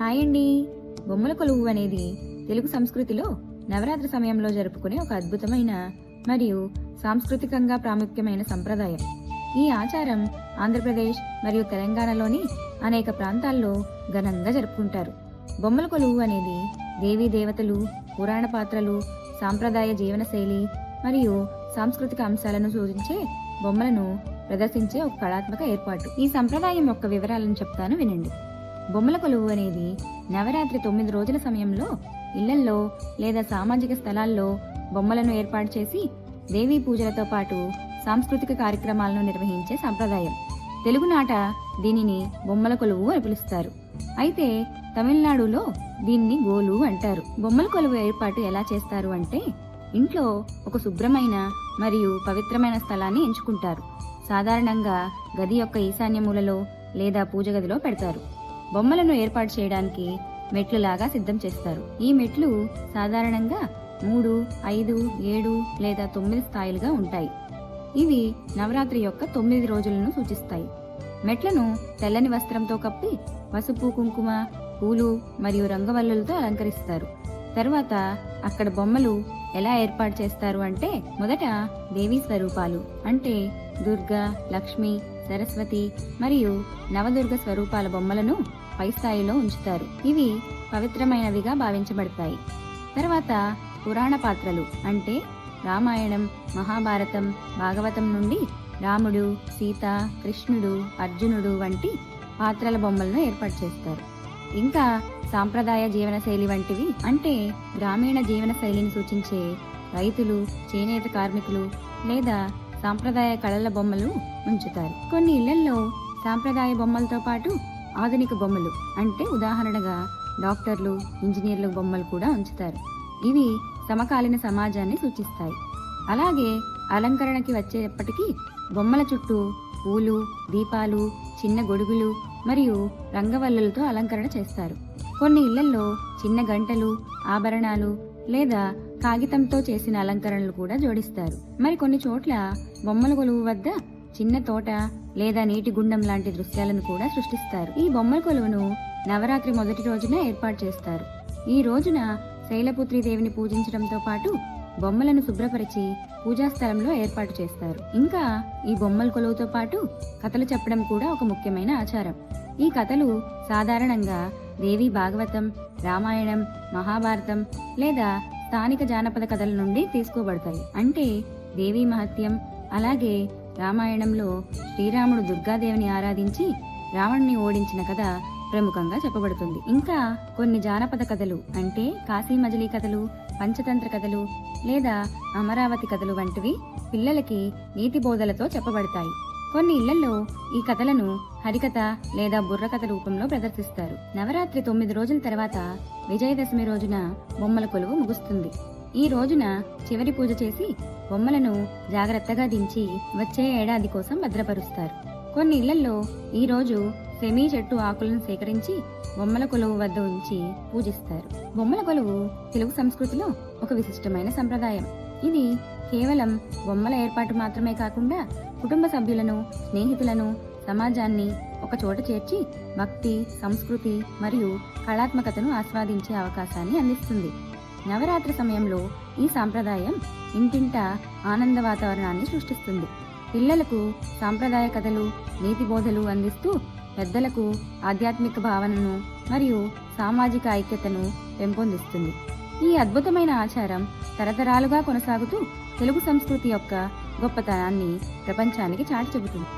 Hi అండి. బొమ్మల కొలువు అనేది తెలుగు సంస్కృతిలో నవరాత్రి సమయంలో జరుపుకునే ఒక అద్భుతమైన మరియు సాంస్కృతికంగా ప్రాముఖ్యమైన సంప్రదాయం. ఈ ఆచారం ఆంధ్రప్రదేశ్ మరియు తెలంగాణలోని అనేక ప్రాంతాల్లో ఘనంగా జరుపుకుంటారు. బొమ్మల కొలువు అనేది దేవీ దేవతలు పురాణ పాత్రలు సాంప్రదాయ జీవనశైలి మరియు సాంస్కృతిక అంశాలను సూచించే బొమ్మలను ప్రదర్శించే ఒక కళాత్మక ఏర్పాటు. ఈ సంప్రదాయం యొక్క వివరాలను చెప్తాను వినండి. బొమ్మల కొలువు అనేది నవరాత్రి తొమ్మిది రోజుల సమయంలో ఇళ్ళల్లో లేదా సామాజిక స్థలాల్లో బొమ్మలను ఏర్పాటు చేసి దేవీ పూజలతో పాటు సాంస్కృతిక కార్యక్రమాలను నిర్వహించే సంప్రదాయం. తెలుగునాట దీనిని బొమ్మల కొలువు అని పిలుస్తారు. అయితే తమిళనాడులో దీన్ని గోలు అంటారు. బొమ్మల కొలువు ఏర్పాటు ఎలా చేస్తారు అంటే ఇంట్లో ఒక శుభ్రమైన మరియు పవిత్రమైన స్థలాన్ని ఎంచుకుంటారు. సాధారణంగా గది యొక్క ఈశాన్య మూలలో లేదా పూజ గదిలో పెడతారు. బొమ్మలను ఏర్పాటు చేయడానికి మెట్లులాగా సిద్ధం చేస్తారు. ఈ మెట్లు సాధారణంగా మూడు ఐదు ఏడు లేదా తొమ్మిది స్థాయిలుగా ఉంటాయి. ఇవి నవరాత్రి యొక్క తొమ్మిది రోజులను సూచిస్తాయి. మెట్లను తెల్లని వస్త్రంతో కప్పి పసుపు కుంకుమ పూలు మరియు రంగవల్లులతో అలంకరిస్తారు. తర్వాత అక్కడ బొమ్మలు ఎలా ఏర్పాటు చేస్తారు అంటే మొదట దేవీ స్వరూపాలు అంటే దుర్గా లక్ష్మి సరస్వతి మరియు నవదుర్గ స్వరూపాల బొమ్మలను పై స్థాయిలో ఉంచుతారు. ఇవి పవిత్రమైనవిగా భావించబడతాయి. తర్వాత పురాణ పాత్రలు అంటే రామాయణం మహాభారతం భాగవతం నుండి రాముడు సీత కృష్ణుడు అర్జునుడు వంటి పాత్రల బొమ్మలను ఏర్పాటు చేస్తారు. ఇంకా సాంప్రదాయ జీవనశైలి వంటివి అంటే గ్రామీణ జీవన శైలిని సూచించే రైతులు చేనేత కార్మికులు లేదా సాంప్రదాయ కళల బొమ్మలు ఉంచుతారు. కొన్ని ఇళ్ళలో సాంప్రదాయ బొమ్మలతో పాటు ఆధునిక బొమ్మలు అంటే ఉదాహరణగా డాక్టర్లు ఇంజనీర్ల బొమ్మలు కూడా ఉంచుతారు. ఇవి సమకాలీన సమాజాన్ని సూచిస్తాయి. అలాగే అలంకరణకి వచ్చేటప్పటికీ బొమ్మల చుట్టూ పూలు దీపాలు చిన్న గొడుగులు మరియు రంగవల్లులతో అలంకరణ చేస్తారు. కొన్ని ఇళ్ళలో చిన్న గంటలు ఆభరణాలు లేదా కాగితంతో చేసిన అలంకరణలు కూడా జోడిస్తారు. మరి కొన్ని చోట్ల బొమ్మల కొలువు వద్ద చిన్న తోట లేదా నీటి గుండం లాంటి దృశ్యాలను కూడా సృష్టిస్తారు. ఈ బొమ్మల కొలువును నవరాత్రి మొదటి రోజున ఏర్పాటు చేస్తారు. ఈ రోజున శైలపుత్రి దేవిని పూజించడంతో పాటు బొమ్మలను శుభ్రపరిచి పూజా స్థలంలో ఏర్పాటు చేస్తారు. ఇంకా ఈ బొమ్మల కొలువుతో పాటు కథలు చెప్పడం కూడా ఒక ముఖ్యమైన ఆచారం. ఈ కథలు సాధారణంగా దేవి భాగవతం రామాయణం మహాభారతం లేదా స్థానిక జానపద కథల నుండి తీసుకోబడతాయి. అంటే దేవీ మహత్యం అలాగే రామాయణంలో శ్రీరాముడు దుర్గాదేవిని ఆరాధించి రావణ్ణి ఓడించిన కథ ప్రముఖంగా చెప్పబడుతుంది. ఇంకా కొన్ని జానపద కథలు అంటే కాశీ మజిలీ కథలు పంచతంత్ర కథలు లేదా అమరావతి కథలు వంటివి పిల్లలకి నీతి బోధలతో చెప్పబడతాయి. కొన్ని ఇళ్ళలో ఈ కథలను హరికథ లేదా బుర్రకథ రూపంలో ప్రదర్శిస్తారు. నవరాత్రి తొమ్మిది రోజుల తర్వాత విజయదశమి రోజున బొమ్మల కొలువు ముగుస్తుంది. ఈ రోజున చివరి పూజ చేసి బొమ్మలను జాగ్రత్తగా దించి వచ్చే ఏడాది కోసం భద్రపరుస్తారు. కొన్ని ఇళ్ళలో ఈ రోజు సెమీ చెట్టు ఆకులను సేకరించి బొమ్మల కొలువు వద్ద ఉంచి పూజిస్తారు. బొమ్మల కొలువు తెలుగు సంస్కృతిలో ఒక విశిష్టమైన సంప్రదాయం. ఇది కేవలం బొమ్మల ఏర్పాటు మాత్రమే కాకుండా కుటుంబ సభ్యులను స్నేహితులను సమాజాన్ని ఒక చోట చేర్చి భక్తి సంస్కృతి మరియు కళాత్మకతను ఆస్వాదించే అవకాశాన్ని అందిస్తుంది. నవరాత్రి సమయంలో ఈ సాంప్రదాయం ఇంటింట ఆనంద వాతావరణాన్ని సృష్టిస్తుంది. పిల్లలకు సాంప్రదాయ కథలు నీతి బోధలు అందిస్తూ పెద్దలకు ఆధ్యాత్మిక భావనను మరియు సామాజిక ఐక్యతను పెంపొందిస్తుంది. ఈ అద్భుతమైన ఆచారం తరతరాలుగా కొనసాగుతూ తెలుగు సంస్కృతి యొక్క గొప్పతనాన్ని ప్రపంచానికి చాటి చెబుతుంది